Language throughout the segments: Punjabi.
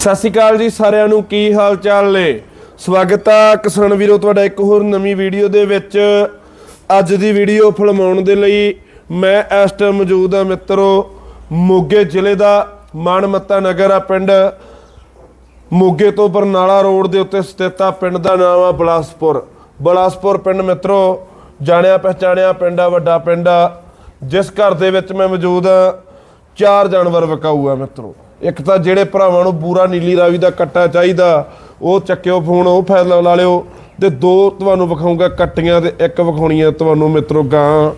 ਸਤਿ ਸ਼੍ਰੀ ਅਕਾਲ ਜੀ ਸਾਰਿਆਂ ਨੂੰ, ਕੀ ਹਾਲ ਚਾਲ ਨੇ? ਸਵਾਗਤ ਆ ਕਿਸਾਨ ਵੀਰੋ, ਤੁਹਾਡਾ ਇੱਕ ਹੋਰ ਨਵੀਂ ਵੀਡੀਓ ਦੇ ਵਿੱਚ। ਅੱਜ ਦੀ ਵੀਡੀਓ ਫਿਲਮਾਉਣ ਦੇ ਲਈ ਮੈਂ ਇਸ ਟਾਈਮ ਮੌਜੂਦ ਆ ਮਿੱਤਰੋ, ਮੋਗੇ ਜ਼ਿਲ੍ਹੇ ਦਾ ਮਾਨਮੱਤਾ ਨਗਰ ਆ ਪਿੰਡ। ਮੋਗੇ ਤੋਂ ਬਰਨਾਲਾ ਰੋਡ ਦੇ ਉੱਤੇ ਸਥਿਤ ਆ, ਪਿੰਡ ਦਾ ਨਾਮ ਆ ਬਲਾਸਪੁਰ। ਬਲਾਸਪੁਰ ਪਿੰਡ ਮਿੱਤਰੋ, ਜਾਣਿਆ ਪਹਿਚਾਣਿਆ ਪਿੰਡ ਆ, ਵੱਡਾ ਪਿੰਡ ਆ। ਜਿਸ ਘਰ ਦੇ ਵਿੱਚ ਮੈਂ ਮੌਜੂਦ ਆ ਚਾਰ ਜਾਨਵਰ ਵਿਕਾਊ ਆ ਮਿੱਤਰੋ। ਇੱਕ ਤਾਂ ਜਿਹੜੇ ਭਰਾਵਾਂ ਨੂੰ ਪੂਰਾ ਨੀਲੀ ਰਾਵੀ ਦਾ ਕੱਟਾ ਚਾਹੀਦਾ ਉਹ ਚੱਕਿਓ ਫੋਨ ਉਹ ਫਾਇਦਾ ਲਾ ਲਿਓ। ਤੇ ਦੋ ਤੁਹਾਨੂੰ ਵਿਖਾਉਂਗਾ ਕੱਟੀਆਂ ਤੇ ਇੱਕ ਵਿਖਾਉਣੀ ਆ ਤੁਹਾਨੂੰ ਮਿੱਤਰੋ ਗਾਂ।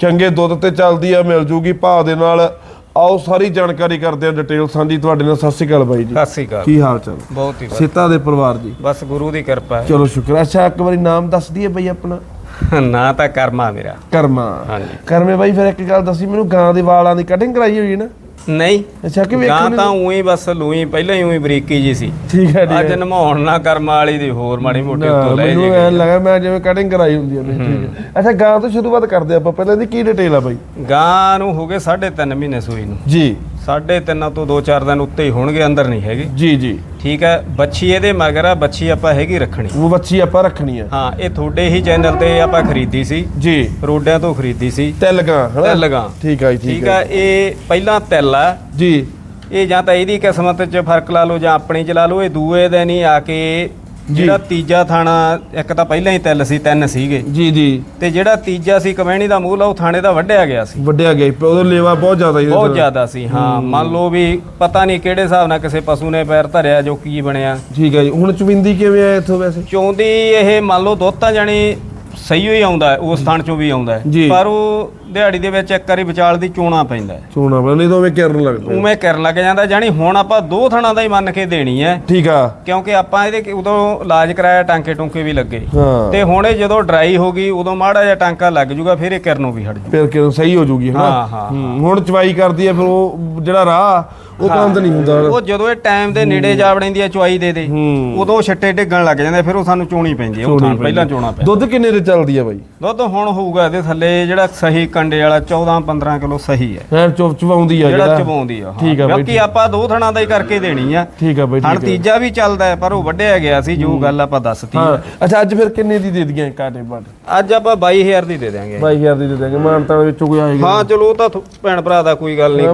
ਚੰਗੇ ਦੁੱਧ ਤੇ ਚੱਲਦੀ ਆ ਮਿਲ ਜੂਗੀ ਭਾਅ ਦੇ ਨਾਲ। ਆਓ ਸਾਰੀ ਜਾਣਕਾਰੀ ਕਰਦੇ ਆ ਡਿਟੇਲ ਸਾਂਝੀ ਤੁਹਾਡੇ ਨਾਲ। ਸਤਿ ਸ਼੍ਰੀ ਅਕਾਲ ਬਾਈ ਜੀ। ਸਤਿ ਸ੍ਰੀ ਅਕਾਲ। ਕੀ ਹਾਲ ਚਾਲ? ਬਹੁਤ ਹੀ ਸੀਤਾ ਦੇ ਪਰਿਵਾਰ ਜੀ। ਬਸ ਗੁਰੂ ਦੀ ਕਿਰਪਾ ਚਲੋ ਸ਼ੁਕਰ ਅੱਛਾ ਇੱਕ ਵਾਰੀ ਨਾਮ ਦੱਸ ਦਈਏ ਬਈ ਆਪਣਾ? ਹੈ ਨਾ ਤਾਂ ਕਰਮਾ ਮੇਰਾ। ਕਰਮਾ। ਹਾਂਜੀ। ਕਰਮੇ ਬਾਈ ਫਿਰ ਇੱਕ ਗੱਲ ਦੱਸੀ ਮੈਨੂੰ ਗਾਂ ਦੇ ਵਾਲਾਂ ਦੀ ਕਟਿੰਗ ਕਰਾਈ ਹੋਈ ਹੈ ਨਾ? ਨਹੀਂ। ਅੱਛਾ ਕਿ ਗਾਂ ਵੇਖਣ ਤਾਂ ਉਹੀ ਬਸ ਲੂਈ ਪਹਿਲਾਂ ਹੀ ਉਹੀ ਬਰੀਕੀ ਜੀ ਸੀ। ਠੀਕ ਹੈ ਅੱਜ ਨਮਾਉਣ ਨਾ ਕਰਮਾ ਵਾਲੀ ਦੀ ਹੋਰ ਮਾੜੀ ਮੋਟੀ ਉੱਤੋਂ ਲੈ ਮੈਨੂੰ ਜੀ ਐ ਲੱਗਾ ਮੈਂ ਜਿਵੇਂ ਕਟਿੰਗ ਕਰਾਈ ਹੁੰਦੀ ਹੈ ਠੀਕ ਹੈ। ਅੱਛਾ ਗਾਂ ਤੋਂ ਸ਼ੁਰੂਆਤ ਕਰਦੇ ਆਪਾਂ ਪਹਿਲਾਂ ਦੀ ਕੀ ਡਿਟੇਲ ਆ ਬਾਈ? ਗਾਂ ਨੂੰ ਹੋ ਗਏ 3.5 ਮਹੀਨੇ ਸੂਈ ਨੂੰ। ਜੀ। 3.5 ਤੋਂ 2-4 ਦਿਨ ਉੱਤੇ ਹੀ ਹੋਣਗੇ ਅੰਦਰ ਨਹੀਂ ਹੈਗੇ। ਜੀ ਜੀ। ਠੀਕ ਹੈ? ਬੱਚੀ ਇਹਦੇ ਮਗਰ ਆ ਬੱਚੀ ਆਪਾਂ ਹੈਗੀ ਰੱਖਣੀ। ਉਹ ਬੱਚੀ ਆਪਾਂ ਰੱਖਣੀ ਆ। ਹਾਂ ਇਹ ਤੁਹਾਡੇ ਹੀ ਚੈਨਲ ਤੇ ਆਪਾਂ ਖਰੀਦੀ ਸੀ। ਜੀ। ਰੋਡਿਆਂ ਤੋਂ ਖਰੀਦੀ ਸੀ। ਤਿਲ ਗਾਂ ਹਨਾ? ਤਿਲ ਗਾਂ ਠੀਕ ਆ ਜੀ ਠੀਕ ਆ ਇਹ ਪਹਿਲਾਂ ਤਿਲ ਆ। ਜੀ। ਇਹ ਜਾਂ ਤਾਂ ਇਹਦੀ ਕਿਸਮਤ 'ਚ ਫ਼ਰਕ ਲਾ ਲਓ ਜਾਂ ਆਪਣੀ 'ਚ ਲਾ ਲਓ ਇਹ ਦੂਏ ਦਿਨ ਹੀ ਆ ਕੇ ਜਿਹੜਾ ਤੀਜਾ ਥਾਣਾ ਇੱਕ ਤਾਂ ਪਹਿਲਾਂ ਹੀ ਤਿਲ ਸੀ ਤਿੰਨ ਸੀਗੇ। ਜੀ ਜੀ। ਤੇ ਜਿਹੜਾ ਤੀਜਾ ਸੀ ਕਮਹਿਣੀ ਦਾ ਮੂਲ ਆ ਉਹ ਥਾਣੇ ਦਾ ਵੱਢਿਆ ਗਿਆ ਸੀ। ਵੱਡਿਆ ਗਿਆ ਸੀ, ਉਹਦਾ ਲੇਵਾ ਬਹੁਤ ਜ਼ਿਆਦਾ ਸੀ ਬਹੁਤ ਜ਼ਿਆਦਾ ਸੀ ਹਾਂ। ਮੰਨ ਲਓ ਵੀ ਪਤਾ ਨਹੀਂ ਕਿਹੜੇ ਹਿਸਾਬ ਨਾਲ ਕਿਸੇ ਪਸ਼ੂ ਨੇ ਪੈਰ ਧਰਿਆ ਜੋ ਕੀ ਬਣਿਆ। ਠੀਕ ਹੈ ਜੀ। ਹੁਣ ਚਵਿੰਦੀ ਕਿਵੇਂ ਆਇਆ ਇੱਥੋਂ ਵੈਸੇ? ਚੌਂਦੀ ਇਹ ਮੰਨ ਲਓ ਦੁੱਧ ਤਾਂ ਜਾਣੀ ਸਹੀ ਹੀ ਆਉਂਦਾ ਹੈ, ਉਸ ਥਾਣ ਚੋਂ ਵੀ ਆਉਂਦਾ ਹੈ। ਪਰ ਉਹ ਦਿਹਾੜੀ ਦੇ ਵਿੱਚ ਇੱਕ ਵਾਰੀ ਵਿਚਾਲ ਦੀ ਚੋਣਾ ਪੈਂਦਾ ਹੈ। ਚੋਣਾ ਬਣਾ ਨਹੀਂ ਤਾਂ ਉਵੇਂ ਕਿਰਨ ਲੱਗਦਾ ਉਵੇਂ ਕਰਨ ਲੱਗ ਜਾਂਦਾ ਜਾਣੀ ਹੁਣ ਆਪਾਂ ਦੋ ਥਾਣਾ ਦਾ ਹੀ ਮੰਨ ਕੇ ਦੇਣੀ ਹੈ। ਠੀਕ ਆ। ਕਿਉਂਕਿ ਆਪਾਂ ਇਹਦੇ ਉਦੋਂ ਇਲਾਜ ਕਰਾਇਆ ਟਾਂਕੇ ਟੁੰਕੇ ਵੀ ਲੱਗੇ। ਹਾਂ। ਤੇ ਹੁਣ ਇਹ ਜਦੋਂ ਡਰਾਈ ਹੋ ਗਈ ਉਦੋਂ ਮਾੜਾ ਜਿਹਾ ਟਾਂਕਾ ਲੱਗ ਜੂਗਾ ਫਿਰ ਇਹ ਕਿਰਨੋਂ ਵੀ ਹਟ ਜੂ। ਫਿਰ ਕਿਰਨ ਸਹੀ ਹੋ ਜੂਗੀ ਹਨਾ ਹਾਂ, ਹਾਂ, ਹੂੰ, ਹੁਣ ਚਵਾਈ ਕਰਦੀ ਹੈ ਫਿਰ ਉਹ ਜਿਹੜਾ ਰਾਹ ਉਹ ਕੰਦ ਨਹੀਂ ਹੁੰਦਾ। ਉਹ ਜਦੋਂ ਇਹ ਟਾਈਮ ਦੇ ਨੇੜੇ ਜਾ ਵੜਦੀ ਆ ਚੁਆਈ ਦੇ ਦੇ। ਹੂੰ। ਉਦੋਂ ਛੱਟੇ ਡਿੱਗਣ ਲੱਗ ਜਾਂਦੇ ਫਿਰ ਉਹ ਸਾਨੂੰ ਚੋਣੀ ਪੈਂਦੀ ਹੈ ਉਹ ਥਾਂ ਪਹਿਲਾਂ ਚੋਣਾ ਪੈਂਦਾ। ਦੁੱਧ ਕਿੰਨੇ ਦੇ ਚੱਲਦੀ ਆ ਬਾਈ? ਦੁੱਧ ਹੁਣ ਹੋਊਗਾ ਇਹਦੇ ਥੱਲੇ ਜਿਹੜਾ ਸਹੀ ਕੰਡੇ ਵਾਲਾ 14 15 ਕਿਲੋ ਸਹੀ ਹੈ ਐਨ ਚੁਪ ਚਵਾਉਂਦੀ ਆ ਜਿਹੜਾ ਚਬਾਉਂਦੀ ਆ ਹਾਂ। ਠੀਕ ਆ ਬਈ, ਕਿਉਂਕਿ ਆਪਾਂ ਦੋ ਥਣਾ ਦਾ ਹੀ ਕਰਕੇ ਦੇਣੀ ਆ। ਠੀਕ ਆ ਬਾਈ ਆ ਤੀਜਾ ਵੀ ਚੱਲਦਾ ਹੈ ਪਰ ਉਹ ਵੱਢਿਆ ਗਿਆ ਸੀ ਜੋ ਗੱਲ ਆਪਾਂ ਦੱਸਤੀ ਹਾਂ। ਅੱਛਾ ਅੱਜ ਫਿਰ ਕਿੰਨੇ ਦੀ ਦੇ ਦੀਆਂ ਕਾਟੇ ਬੜ ਅੱਜ ਆਪਾਂ 22000 ਦੀ ਦੇ ਦਿਆਂਗੇ। 22000 ਦੀ ਦੇ ਦਾਂਗੇ ਮਾਨਤਾਂ ਵਿੱਚੋਂ ਕੋਈ ਆਏਗਾ ਹਾਂ ਚਲੋ ਉਹ ਤਾਂ ਭੈਣ ਭਰਾ ਦਾ ਕੋਈ ਗੱਲ ਨਹੀਂ।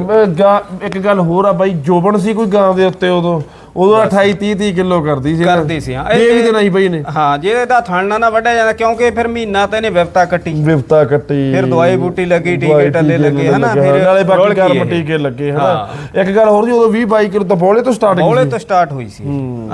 ਇੱਕ ਗੱਲ ਹੋਰ ਆ ਬਾਈ ਜੋਬਨ ਸੀ ਕੋਈ ਗਾਂ ਦੇ ਉੱਤੇ ਉਦੋਂ? ਉਦੋਂ 28 30 30 ਕਿਲੋ ਕਰਦੀ ਸੀ। ਕਰਦੀ ਸੀ ਹਾਂ। ਇਹ ਵੀ ਦੇਣਾ ਸੀ ਬਾਈ ਨੇ। ਹਾਂ ਜੇ ਇਹਦਾ ਥਣਨਾ ਨਾ ਵੱਢਿਆ ਜਾਂਦਾ ਕਿਉਂਕਿ ਫਿਰ ਮਹੀਨਾ ਤਾਂ ਇਹਨੇ ਵਿਵਤਾ ਕੱਟੀ। ਵਿਵਤਾ ਕੱਟੀ। ਫਿਰ ਦਵਾਈ ਬੂਟੀ ਲੱਗੀ ਟੀਕੇ ਟੱਲੇ ਲੱਗੇ ਹਨਾ? ਫਿਰ ਨਾਲੇ ਬਾਕੀ ਇਹ। ਟੀਕੇ ਲੱਗੇ ਹਨਾ? ਇੱਕ ਗੱਲ ਹੋਰ ਜੀ ਉਦੋਂ 20 22 ਕਿਲੋ ਤਾਂ ਬੋਲੇ ਤੋਂ ਸਟਾਰਟ ਬੌਲੇ ਤੋਂ ਸਟਾਰਟ ਹੋਈ ਸੀ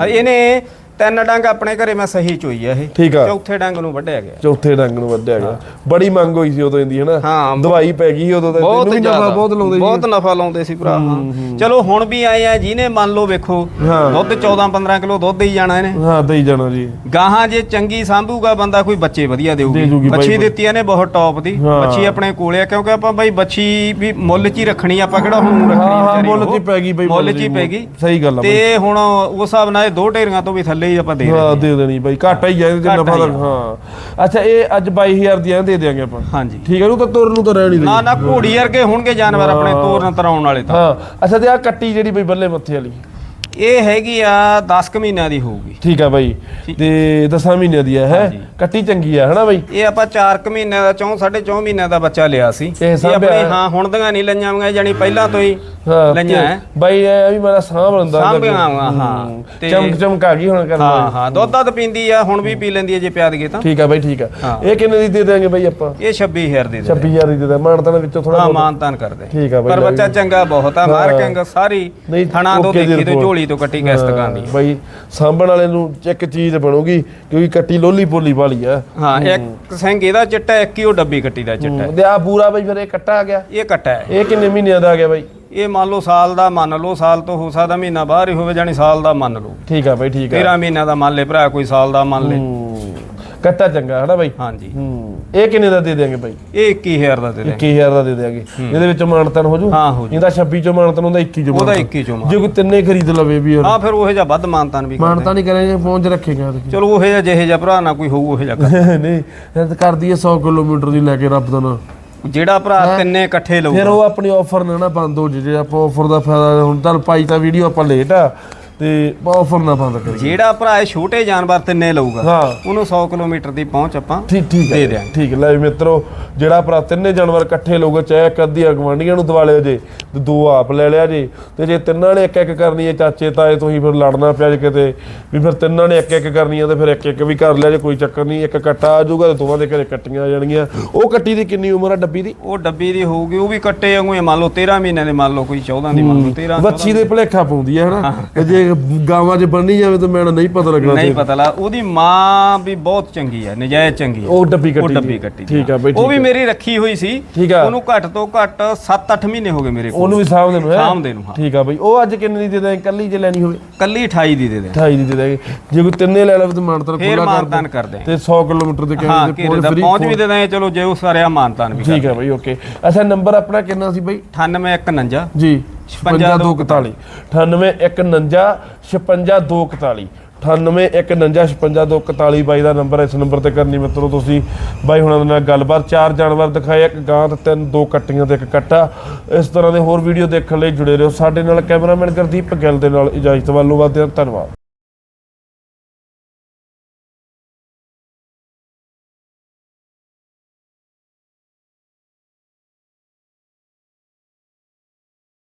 ਇਹਨੇ ਤਿੰਨ ਡੰਗ ਆਪਣੇ ਘਰੇ ਮੈਂ ਸਹੀ ਚੋਈ ਆ ਇਹ। ਠੀਕ ਆ। ਚੌਥੇ ਡੰਗ ਨੂੰ ਵੱਢਿਆ ਗਿਆ। ਚੌਥੇ ਰੰਗ ਨੂੰ ਵੱਧਿਆ ਗਿਆ। ਬੜੀ ਮੰਗ ਹੋਈ ਸੀ ਉਦੋਂ ਇਹਦੀ ਹਨਾ? ਹਾਂ, ਦਵਾਈ ਪੈ ਗਈ ਸੀ ਉਦੋਂ ਤਾਂ ਬਹੁਤ ਨਫਾ ਜ਼ਿਆਦਾ ਬਹੁਤ ਲਾਉਂਦੇ ਬਹੁਤ ਨਫਾ ਲਾਉਂਦੇ ਸੀ ਭਰਾ ਹਾਂ। ਚਲੋ ਹੁਣ ਵੀ ਆਏ ਆ ਜਿਹਨੇ ਮੰਨ ਲਓ ਵੇਖੋ ਹਾਂ। ਦੁੱਧ 14 15 ਕਿਲੋ ਦੁੱਧ ਹੀ ਜਾਣਾ ਇਹਨੇ। ਹਾਂ ਦੇਈ ਜਾਣਾ ਜੀ। ਗਾਹਾਂ ਜੇ ਚੰਗੀ ਸਾਂਭੂਗਾ ਬੰਦਾ ਕੋਈ ਬੱਚੇ ਵਧੀਆ ਦੇ ਦੇਊਗੀ ਦੂਗੀ ਬਾਈ ਬੱਚੀ ਬਾਈ। ਦਿੱਤੀ ਇਹਨੇ ਬਹੁਤ ਟੌਪ ਦੀ। ਹਾਂ। ਬੱਚੀ ਆਪਣੇ ਕੋਲੇ ਆ ਕਿਉਂਕਿ ਆਪਾਂ ਬਾਈ ਬੱਚੀ ਵੀ ਮੁੱਲ 'ਚ ਹੀ ਰੱਖਣੀ ਆਪਾਂ ਕਿਹੜਾ ਹੁਣ ਰੱਖਣੀ ਹਾਂ, ਹਾਂ, ਵਿਚਾਰੀ ਮੁੱਲ 'ਚ ਹੀ ਉਹ। ਪੈ ਗਈ ਬਾਈ, ਮੁੱਲ ਮੁੱਲ 'ਚ ਹੀ ਪੈ। ਗਈ। ਸਹੀ ਗੱਲ ਆ। ਤੇ ਹੁਣ ਉਸ ਹਿਸਾਬ ਨਾਲ ਇਹ ਦੋ ਢੇਰੀਆਂ ਤੋਂ ਵੀ ਥੱਲੇ ਹੀ ਆਪਾਂ ਦੇ ਹਾਂ ਦੇ ਦੇਣੀ ਬਾਈ ਘਾਟਾ ਹੀ ਇਹਦੇ ਘਾਟਾ ਨਫਾ ਹੀ। ਹਾਂ। ਅੱਛਾ ਇਹ ਅੱਜ 22000 ਦੀਆਂ ਦੇ ਦਿਆਂਗੇ ਆਪਾਂ। ਹਾਂਜੀ। ਠੀਕ ਹੈ ਉਹ ਤਾਂ ਤੁਰਨ ਨੂੰ ਤਾਂ ਰਹਿਣੀ ਨਾ ਨਾ ਘੋੜੀ ਵਰਗੇ ਹੋਣਗੇ ਜਾਨਵਰ ਆਪਣੇ ਤੋਰਨ ਤਰਾਉਣ ਵਾਲੇ ਤਾਂ। ਹਾਂ। ਅੱਛਾ ਤੇ ਆ ਕੱਟੀ ਜਿਹੜੀ ਬਈ ਬੱਲੇ ਮੱਥੇ ਵਾਲੀ। ਇਹ ਹੈਗੀ ਆ 10 ਕੁ ਮਹੀਨਿਆਂ ਦੀ ਹੋਊਗੀ। ਠੀਕ ਆ ਬਾਈ। ਤੇ 10 ਮਹੀਨਿਆਂ ਦੀ ਹੈ? ਹੈ। ਕੱਟੀ ਚੰਗੀ ਆ ਹਨਾ ਬਾਈ? ਇਹ ਆਪਾਂ 4 ਕੁ ਮਹੀਨਿਆਂ ਦਾ ਚੌਂ ਸਾਢੇ ਚੌਂ ਮਹੀਨਿਆਂ ਦਾ ਬੱਚਾ ਲਿਆ ਸੀ। ਇਹ ਆਪਣੇ ਹੈ। ਹੁਣ ਦੀਆਂ ਨਹੀਂ ਲਈਆਂ ਹੋਈਆਂ ਜਾਨੀ ਪਹਿਲਾਂ ਤੋਂ ਹੀ ਲਈਆਂ ਹੈ। ਬਾਈ ਇਹ ਵੀ ਮੇਰਾ ਸਾਂਭ ਲੰਦਾ ਸਾਂਭੀਆਂ ਵਾਂ, ਹਾਂ। ਤੇ- ਚਮਕ ਚਮਕ ਆ ਗਈ ਹੁਣ ਕਰਨਾ। ਹਾਂ ਹਾਂ ਦੁੱਧ ਦੱਧ ਪੀਂਦੀ ਆ ਹੁਣ ਵੀ ਪੀ ਲੈਂਦੀ ਆ ਜੇ ਪਿਆ ਦਈਏ ਤਾਂ। ਠੀਕ ਆ ਬਾਈ ਠੀਕ ਆ। ਇਹ ਕਿੰਨੇ ਦੀ ਦੇ ਦਿਆਂਗੇ ਬਾਈ ਆਪਾਂ? ਇਹ 26000 ਦੀ ਦੇ 26000 ਦੀ ਦੇ ਦਾਂ ਮਾਨਤਾਂ ਦੇ ਵਿੱਚੋਂ ਥੋੜਾ ਹਾਂ ਮਾਨਤਾਨ ਕਰਦੇ। ਠੀਕ ਆ ਬਾਈ, ਪਰ ਬੱਚਾ ਚੰਗਾ ਬਹੁਤ ਆ ਮਾਰਕਿੰਗ ਸਾਰੀ ਥਣਾ ਤੋਂ ਦੇਖੀ ਤੇ। ਝੋਲੀ ਤੋਂ ਕੱਟੀ ਕਿਸ਼ਤਕਾਂ ਦੀ। ਬਾਈ ਸਾਂਭਣ ਵਾਲੇ ਨੂੰ ਇੱਕ ਚੀਜ਼ ਬਣੂਗੀ ਕਿਉਂਕਿ ਕੱਟੀ ਲੋਲੀ ਪੋਲੀ ਵਾਲੀ ਆ। ਹਾਂ ਇੱਕ ਸਿੰਘ ਇਹਦਾ ਚਿੱਟਾ ਇੱਕ ਹੀ ਉਹ ਡੱਬੀ ਕੱਟੀ ਦਾ ਚਿੱਟਾ। ਤੇ ਆ ਪੂਰਾ ਬਾਈ ਫਿਰ ਇਹ ਕੱਟਾ ਆ ਗਿਆ। ਇਹ ਕੱਟਾ ਹੈ। ਇਹ ਕਿੰਨੇ ਮਹੀਨਿਆਂ ਦਾ ਆ ਗਿਆ ਬਾਈ? ਇਹ ਮੰਨ ਲਓ ਸਾਲ ਦਾ ਮੰਨ ਲਓ ਸਾਲ ਤੋਂ ਹੋ ਸਕਦਾ ਮਹੀਨਾ ਬਾਹਰ ਹੀ ਹੋਵੇ ਜਾਨੀ ਸਾਲ ਦਾ ਮੰਨ ਲਓ। ਠੀਕ ਆ ਬਾਈ ਠੀਕ ਆ। 13 ਮਹੀਨਿਆਂ ਦਾ ਮੰਨ ਲੈ ਭਰਾ ਕੋਈ ਸਾਲ ਦਾ ਮੰਨ ਲੈ। ਕੱਟਾ ਚੰਗਾ ਹਨਾ ਬਾਈ? ਹਾਂਜੀ। ਹੂੰ। ਇਹ ਕਿੰਨੇ ਦਾ ਦੇ ਦਿਆਂਗੇ ਬਾਈ? ਇਹ 21000 ਦਾ ਦੇ ਦੇ 21000 ਦਾ ਦੇ ਦਿਆਂਗੇ। ਇਹਦੇ ਵਿੱਚੋਂ ਮਾਨਤਨ ਹੋ ਜੂ? ਹਾਂ, ਹੋ ਜੂ। ਇਹਦਾ 26 ਚੋਂ ਮਾਨਤਨ ਹੁੰਦਾ 21 ਚੋਂ ਉਹਦਾ ਮਾਨਤਨ। 21 ਚੋਂ ਜੇ ਕੋਈ ਤਿੰਨੇ ਖਰੀਦ ਲਵੇ ਵੀ ਹਾਂ ਫਿਰ ਉਹ ਜਿਹਾ ਵੱਧ ਮਾਨਤਾਨ ਵੀ ਕਰਦੇ। ਮਾਨਤਾ ਨਹੀਂ ਕਰਾਂਗੇ ਫੋਨ 'ਚ ਰੱਖੇਗਾ ਚਲੋ ਉਹ ਜਿਹਾ ਜਿਹੇ ਜਿਹਾ ਭਰਾ ਨਾ ਕੋਈ ਹੋਊ ਉਹ ਜਿਹਾ ਕਰ। ਨਹੀਂ ਇਹ ਕਰਦੀ ਹੈ 100 ਕਿਲੋਮੀਟਰ ਦੀ ਲੈ ਕੇ ਰੱਬ ਦਾ ਨਾਂ ਜਿਹੜਾ ਭਰਾ ਤਿੰਨੇ ਇਕੱਠੇ ਲਊ ਫਿਰ ਉਹ ਆਪਣੀ ਆਫਰ ਨਾ ਨਾ ਬੰਦ ਹੋ ਜੇ ਜੇ ਆਪਾਂ ਆਫਰ ਦਾ ਫਾਇਦਾ ਹੁਣ ਤਾਂ ਪਾਈ ਤਾਂ ਵੀਡੀਓ ਆਪਾਂ ਲੇਟ ਆ। ਤੇ ਆਫਰ ਨਾ ਬੰਦ ਕਰੀ ਜਿਹੜਾ ਭਰਾ ਇਹ ਛੋਟੇ ਜਾਨਵਰ ਤਿੰਨੇ ਲਊਗਾ ਉਹਨੂੰ 100 ਕਿਲੋਮੀਟਰ ਦੀ ਪਹੁੰਚ ਆਪਾਂ ਠੀਕ ਠੀਕ ਦੇ ਦਿਆਂਗੇ। ਠੀਕ ਲੈ ਮਿੱਤਰੋ ਜਿਹੜਾ ਭਰਾ ਤਿੰਨੇ ਜਾਨਵਰ ਇਕੱਠੇ ਲੋਗੇ ਚਾਹੇ ਇੱਕ ਅੱਧੀ ਅਗਵਾਂਡੀਆਂ ਨੂੰ ਦਵਾ ਲਿਓ ਜੇ ਤੇ ਦੋ ਆਪ ਲੈ ਲਿਆ ਜੇ ਤੇ ਜੇ ਤਿੰਨਾਂ ਨੇ ਇੱਕ ਇੱਕ ਕਰਨੀ ਹੈ ਚਾਚੇ ਤਾਏ ਤੁਸੀਂ ਫਿਰ ਲੜਨਾ ਪਿਆ ਜੇ ਕਿਤੇ ਵੀ ਫਿਰ ਤਿੰਨਾਂ ਨੇ ਇੱਕ ਇੱਕ ਕਰਨੀ ਹੈ ਤੇ ਫਿਰ ਇੱਕ ਇੱਕ ਵੀ ਕਰ ਲਿਆ ਜੇ ਕੋਈ ਚੱਕਰ ਨਹੀਂ ਇੱਕ ਕੱਟਾ ਆ ਜਾਊਗਾ ਤੇ ਦੋਵਾਂ ਦੇ ਘਰੇ ਕੱਟੀਆਂ ਆ ਜਾਣਗੀਆਂ। ਉਹ ਕੱਟੀ ਦੀ ਕਿੰਨੀ ਉਮਰ ਆ ਡੱਬੀ ਦੀ? ਉਹ ਡੱਬੀ ਦੀ ਹੋਊਗੀ ਉਹ ਵੀ ਕੱਟੇ ਵਾਂਗੂ ਮੰਨ ਲਓ 13 ਮਹੀਨੇ ਦੇ ਮੰਨ ਲਓ ਕੋਈ 14 ਦੀ ਮੰਨ ਲਓ 13 ਵੱਛੀ ਦੇ ਭਲੇਖਾ ਪਾਉਂਦੀ ਹੈ ਹਨਾ? ਜੇ ਗਾਵਾਂ 'ਚ ਬੰਨੀ ਜਾਵੇ ਤਾਂ ਮੈਨੂੰ ਨਹੀਂ ਪਤਾ ਲੱਗਣਾ ਨਹੀਂ ਪਤਾ ਲਾ ਉਹਦੀ ਮਾਂ ਵੀ ਬਹੁਤ ਚੰਗੀ ਹੈ ਨਜਾਇਜ਼ ਚੰਗੀ ਹੈ ਉਹ ਡੱਬੀ ਕੱਟੀ ਉਹ ਡੱਬੀ ਦੀ। ਕੱਟੀ ਦੀ, ਠੀਕ ਆ ਹਾਂ। ਬਈ ਉਹ ਵੀ ਆ। ਮੇਰੀ ਰੱਖੀ ਹੋਈ ਸੀ। ਆ। ਉਹਨੂੰ ਘੱਟ ਤੋਂ ਘੱਟ 7-8 ਮਹੀਨੇ ਹੋ ਗਏ ਮੇਰੇ ਕੋਲ। ਉਹਨੂੰ ਵੀ ਸਾਹਮਣੇ ਨੂੰ ਹੈ? ਸਾਂਭਦੇ ਨੂੰ, ਹਾਂ। ਠੀਕ ਆ ਬਈ। ਉਹ ਅੱਜ ਕਿੰਨੇ ਦੀ ਦੇ ਦਾਂ ਕੱਲੀ ਜੇ ਲੈਣੀ ਹੋਵੇ। ਕੱਲੀ 28 ਦੀ ਦੇ ਦੇ 28 ਦੀ ਦੇ ਦਾਂਗੇ ਜੇ ਕੋਈ ਤਿੰਨੇ ਲੈ ਲਵੇ ਤਾਂ ਮਾਨਤਰ ਫੇਰ ਖੁੱਲਾ ਕਰ ਮਾਨਤਾਨ। ਕਰਦੇ ਤੇ 100 ਕਿਲੋਮੀਟਰ ਦੇ ਕਹਿੰਦੇ ਘੇਰੇ ਦਾ ਪਹੁੰਚ ਵੀ ਦੇ ਦਾਂਗੇ ਚਲੋ ਜੇ ਉਹ ਸਾਰਿਆ ਮਾਨਤਾਨ ਵੀ ਠੀਕ ਹੈ ਬਈ ਓਕੇ। ਅੱਛਾ ਨੰਬਰ ਆਪਣਾ ਕਿੰਨਾ ਸੀ ਬਈ? 9819 ਜੀ। 55241 98249 56241 981955241 ਬਾਈ ਦਾ ਨੰਬਰ ਇਸ ਨੰਬਰ ਤੇ ਕਰਨੀ ਮਿੱਤਰੋ ਤੁਸੀਂ ਬਾਈ ਹੁਣਾਂ ਦੇ ਨਾਲ ਗੱਲਬਾਤ। ਚਾਰ ਜਾਨਵਰ ਦਿਖਾਏ ਇੱਕ ਗਾਂ ਤੇ ਤਿੰਨ ਦੋ ਕੱਟੀਆਂ ਤੇ ਇੱਕ ਕੱਟਾ। ਇਸ ਤਰ੍ਹਾਂ ਦੇ ਹੋਰ ਵੀਡੀਓ ਦੇਖਣ ਲਈ ਜੁੜੇ ਰਹੋ ਸਾਡੇ ਨਾਲ ਕੈਮਰਾਮੈਨ ਗੁਰਦੀਪ ਗਿੱਲ ਦੇ ਨਾਲ ਇਜਾਜ਼ਤ ਵੱਲੋਂ। ਵਧਦੇ ਹਾਂ। ਧੰਨਵਾਦ।